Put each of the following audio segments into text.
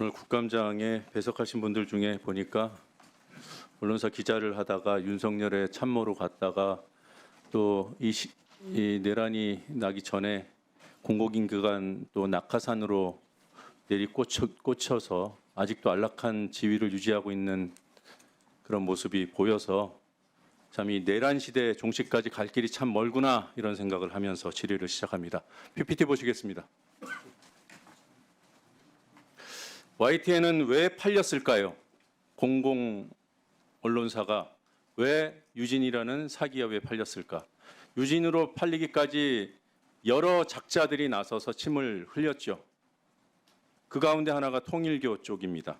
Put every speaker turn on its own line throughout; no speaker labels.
오늘 국감장에 배석하신 분들 중에 보니까 언론사 기자를 하다가 윤석열의 참모로 갔다가 또이 이 내란이 나기 전에 공공긴 그간 또 낙하산으로 내리 꽂혀, 꽂혀서 아직도 안락한 지위를 유지하고 있는 그런 모습이 보여서 참 이 내란 시대 종식까지 갈 길이 참 멀구나 이런 생각을 하면서 질의를 시작합니다. PPT 보시겠습니다. YTN은 왜 팔렸을까요? 공공 언론사가 왜 유진이라는 사기업에 팔렸을까? 유진으로 팔리기까지 여러 작자들이 나서서 침을 흘렸죠. 그 가운데 하나가 통일교 쪽입니다.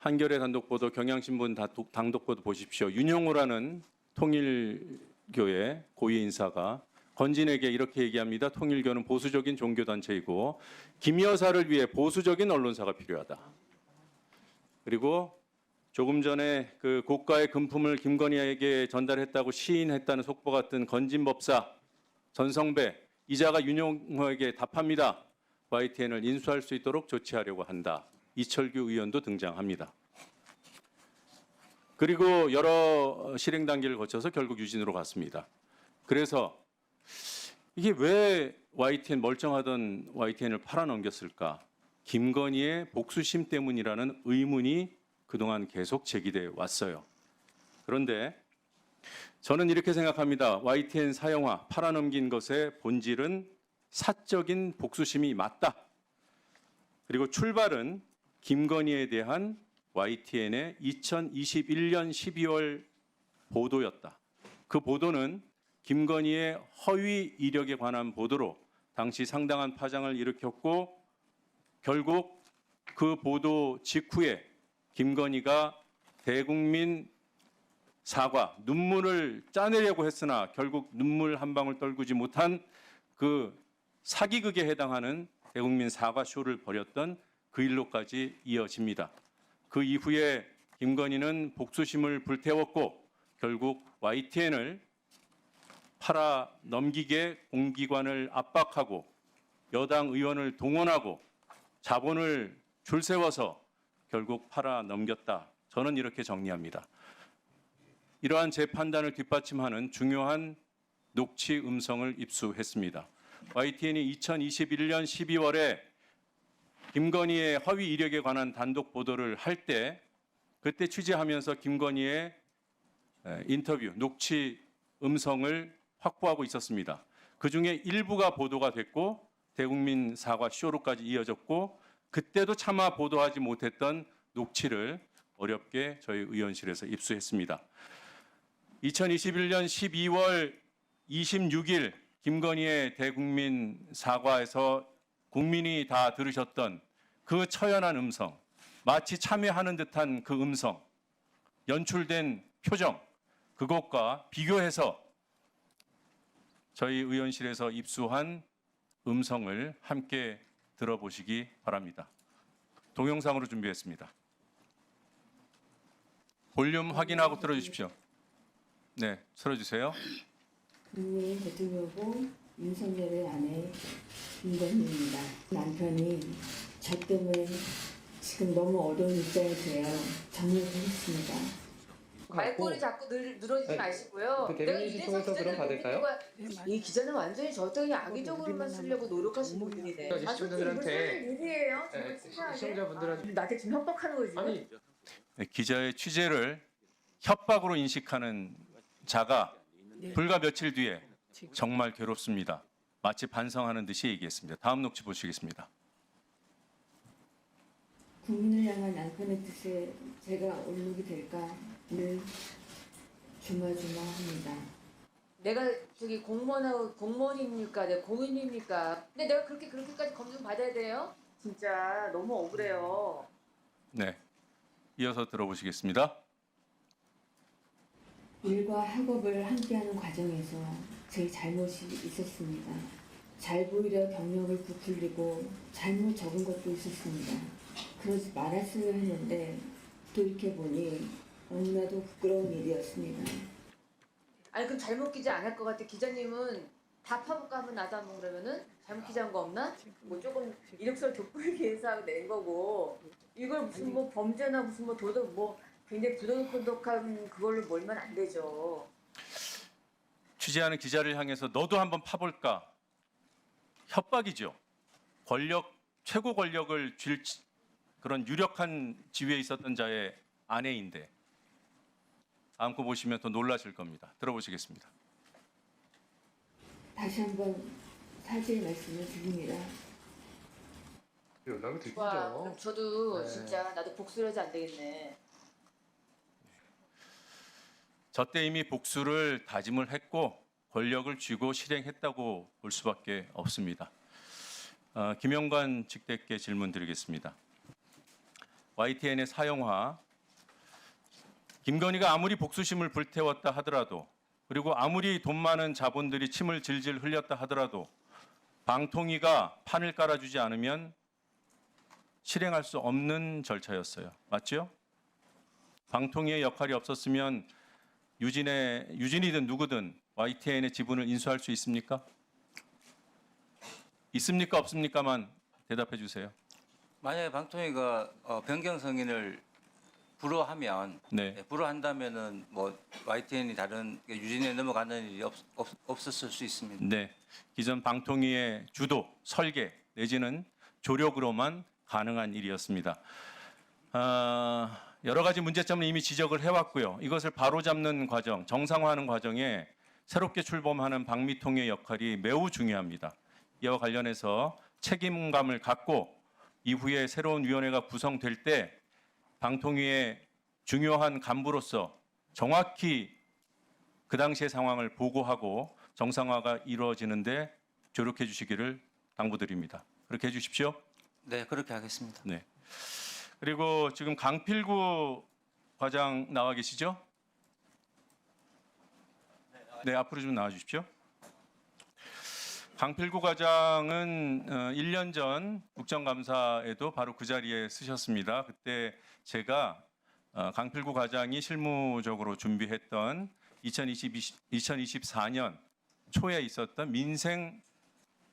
한겨레 단독 보도, 경향신문 단독- 보도 보십시오. 윤영호라는 통일교의 고위 인사가 건진에게 이렇게 얘기합니다. 통일교는 보수적인 종교 단체이고 김 여사를 위해 보수적인 언론사가 필요하다. 그리고 조금 전에 그 고가의 금품을 김건희에게 전달했다고 시인했다는 속보가 뜬 건진 법사 전성배 이자가 윤용호에게 답합니다. YTN을 인수할 수 있도록 조치하려고 한다. 이철규 의원도 등장합니다. 그리고 여러 실행 단계를 거쳐서 결국 유진으로 갔습니다. 그래서 이게 왜 YTN 멀쩡하던 YTN을 팔아넘겼을까? 김건희의 복수심 때문이라는 의문이 그동안 계속 제기돼 왔어요. 그런데 저는 이렇게 생각합니다. YTN 사형화 팔아넘긴 것의 본질은 사적인 복수심이 맞다. 그리고 출발은 김건희에 대한 YTN의 2021년 12월 보도였다. 그 보도는 김건희의 허위 이력에 관한 보도로 당시 상당한 파장을 일으켰고 결국 그 보도 직후에 김건희가 대국민 사과, 눈물을 짜내려고 했으나 결국 눈물 한 방울 떨구지 못한 그 사기극에 해당하는 대국민 사과 쇼를 벌였던 그 일로까지 이어집니다. 그 이후에 김건희는 복수심을 불태웠고 결국 YTN을 팔아 넘기게 공기관을 압박하고 여당 의원을 동원하고 자본을 줄 세워서 결국 팔아 넘겼다. 저는 이렇게 정리합니다. 이러한 제 판단을 뒷받침하는 중요한 녹취 음성을 입수했습니다. YTN이 2021년 12월에 김건희의 허위 이력에 관한 단독 보도를 할 때 그때 취재하면서 김건희의 에, 인터뷰 녹취 음성을 확보하고 있었습니다. 그 중에 일부가 보도가 됐고 대국민 사과 쇼로까지 이어졌고 그때도 차마 보도하지 못했던 녹취를 어렵게 저희 의원실에서 입수했습니다. 2021년 12월 26일 김건희의 대국민 사과에서 국민이 다 들으셨던 그 처연한 음성, 마치 참여하는 듯한 그 음성, 연출된 표정, 그것과 비교해서 저희 의원실에서 입수한 음성을 함께 들어보시기 바랍니다. 동영상으로 준비했습니다. 볼륨 확인하고 들어주십시오. 네, 틀어주세요.
문재인 대통령 후보 윤석열의 아내 김건희입니다. 남편이 저 때문에 지금 너무 어려운 입장에 대해 정리를 했습니다.
말꼬리 자꾸 늘, 늘어지지
아니,
마시고요.
그 대변인 신청해서 그럼 받을까요?
이 기자는 완전히 저 어떻게 악의적으로만 쓰려고 노력하시는 분들이네.
그러니까
아,
시청자들한테-
무슨 일이에요?
네,
정말 치사하게?
시청자분들한테
나한테 지금 협박하는 거지.
아니
네, 기자의 취재를 협박으로 인식하는 자가 불과 며칠 뒤에 정말 괴롭습니다. 마치 반성하는 듯이 얘기했습니다. 다음 녹취 보시겠습니다.
국민을 향한 남편의 뜻에 제가 올르게 될까 늘 조마조마합니다.
내가 저기 공무원하고 공무원입니까? 내가 공인입니까? 근데 내가 그렇게 그렇게까지 검증 받아야 돼요? 진짜 너무 억울해요.
네, 이어서 들어보시겠습니다.
일과 학업을 함께하는 과정에서 제 잘못이 있었습니다. 잘 보이려 경력을 부풀리고 잘못 적은 것도 있었습니다. 그러지 말았어야 했는데 돌이켜보니 너무나도 부끄러운 일이었습니다.
아니 그럼 잘못 기자 안할 것 같아. 기자님은 다 파볼까 하면 나도 한번 그러면은 잘못 기자한 거 없나? 뭐 조금 이력서를 돋보이게 해서 낸 거고 이걸 무슨 뭐 범죄나 무슨 뭐 도덕 뭐 굉장히 부도덕한 그걸로 몰면 안 되죠.
취재하는 기자를 향해서 너도 한번 파볼까? 협박이죠. 권력 최고 권력을 쥘 지- 그런 유력한 지위에 있었던 자의 아내인데 다음 거 보시면 더 놀라실 겁니다. 들어보시겠습니다.
다시 한번 사죄의 말씀을 드립니다.
연락을 드리죠.
와, 그럼 저도
네.
진짜 나도 복수를 하지 안 되겠네.
저 때 이미 복수를 다짐을 했고 권력을 쥐고 실행했다고 볼 수밖에 없습니다. 어, 김영관 직대께 질문 드리겠습니다. YTN의 사형화 김건희가 아무리 복수심을 불태웠다 하더라도 그리고 아무리 돈 많은 자본들이 침을 질질 흘렸다 하더라도 방통위가 판을 깔아주지 않으면 실행할 수 없는 절차였어요. 맞죠? 방통위의 역할이 없었으면 유진의 유진이든 누구든 YTN의 지분을 인수할 수 있습니까? 있습니까 없습니까만 대답해 주세요.
만약에 방통위가 어, 변경 승인을 불허하면
네.
네, 불허한다면은 뭐 YTN이 다른 유진에 넘어가는 일이 없, 없, 없었을 수 있습니다.
네. 기존 방통위의 주도, 설계 내지는 조력으로만 가능한 일이었습니다. 아, 여러 가지 문제점을 이미 지적을 해왔고요. 이것을 바로잡는 과정, 정상화하는 과정에 새롭게 출범하는 방미통의 역할이 매우 중요합니다. 이와 관련해서 책임감을 갖고 이후에 새로운 위원회가 구성될 때 방통위의 중요한 간부로서 정확히 그 당시의 상황을 보고하고 정상화가 이루어지는데 조력해 주시기를 당부드립니다. 그렇게 해 주십시오.
네, 그렇게 하겠습니다.
네. 그리고 지금 강필구 과장 나와 계시죠? 네, 앞으로 좀 나와 주십시오. 강필구 과장은 어, 1년 전 국정감사에도 바로 그 자리에 쓰셨습니다. 그때 제가 어, 강필구 과장이 실무적으로 준비했던 2020, 2024년 초에 있었던 민생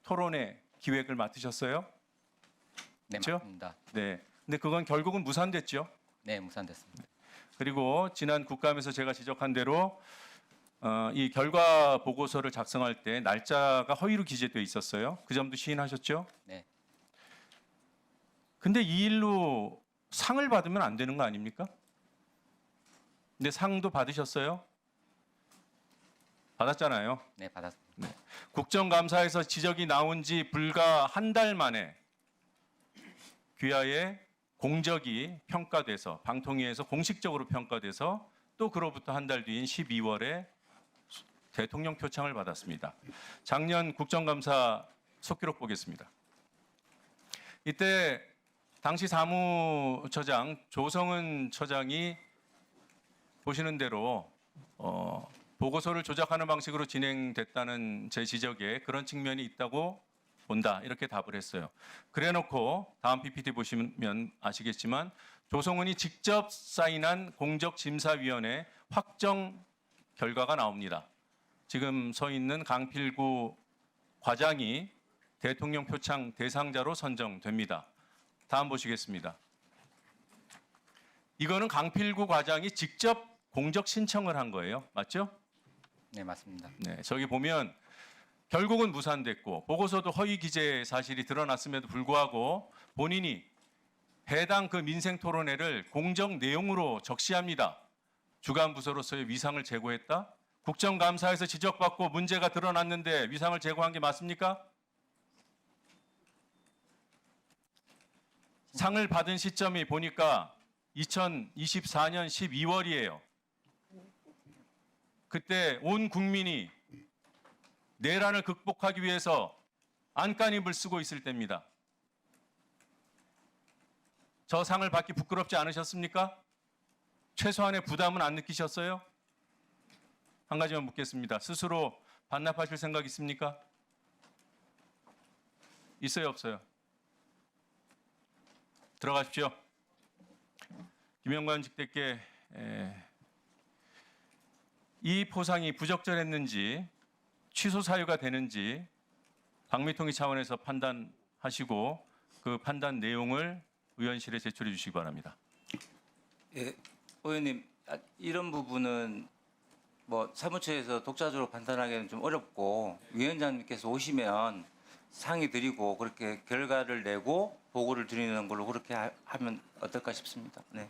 토론회 기획을 맡으셨어요?
네,
그렇죠?
맞습니다.
네. 근데 그건 결국은 무산됐죠.
네, 무산됐습니다.
그리고 지난 국감에서 제가 지적한 대로 어, 이 결과 보고서를 작성할 때 날짜가 허위로 기재되어 있었어요. 그 점도 시인하셨죠?
네.
근데 이 일로 상을 받으면 안 되는 거 아닙니까? 근데 상도 받으셨어요? 받았잖아요.
네, 받았습니다.
국정감사에서 지적이 나온 지 불과 한 달 만에 귀하의 공적이 평가돼서 방통위에서 공식적으로 평가돼서 또 그로부터 한 달 뒤인 12월에 대통령 표창을 받았습니다. 작년 국정감사 속기록 보겠습니다. 이때 당시 사무처장 조성은 처장이 보시는 대로 어, 보고서를 조작하는 방식으로 진행됐다는 제 지적에 그런 측면이 있다고 본다 이렇게 답을 했어요. 그래놓고 다음 PPT 보시면 아시겠지만 조성은이 직접 사인한 공적심사위원회 확정 결과가 나옵니다. 지금 서 있는 강필구 과장이 대통령 표창 대상자로 선정됩니다. 다음 보시겠습니다. 이거는 강필구 과장이 직접 공적 신청을 한 거예요. 맞죠?
네, 맞습니다.
네, 저기 보면 결국은 무산됐고 보고서도 허위 기재 사실이 드러났음에도 불구하고 본인이 해당 그 민생 토론회를 공적 내용으로 적시합니다. 주간 부서로서의 위상을 제고했다. 국정감사에서 지적받고 문제가 드러났는데 위상을 제고한 게 맞습니까? 상을 받은 시점이 보니까 2024년 12월이에요. 그때 온 국민이 내란을 극복하기 위해서 안간힘을 쓰고 있을 때입니다. 저 상을 받기 부끄럽지 않으셨습니까? 최소한의 부담은 안 느끼셨어요? 한 가지만 묻겠습니다. 스스로 반납하실 생각 있습니까? 있어요, 없어요? 들어가십시오. 김영관 직대께 에, 이 포상이 부적절했는지 취소 사유가 되는지 방미통위 차원에서 판단하시고 그 판단 내용을 의원실에 제출해 주시기 바랍니다.
예, 의원님 아, 이런 부분은 뭐 사무처에서 독자적으로 판단하기는 좀 어렵고 위원장님께서 오시면 상의 드리고 그렇게 결과를 내고 보고를 드리는 걸로 그렇게 하, 면 어떨까 싶습니다. 네.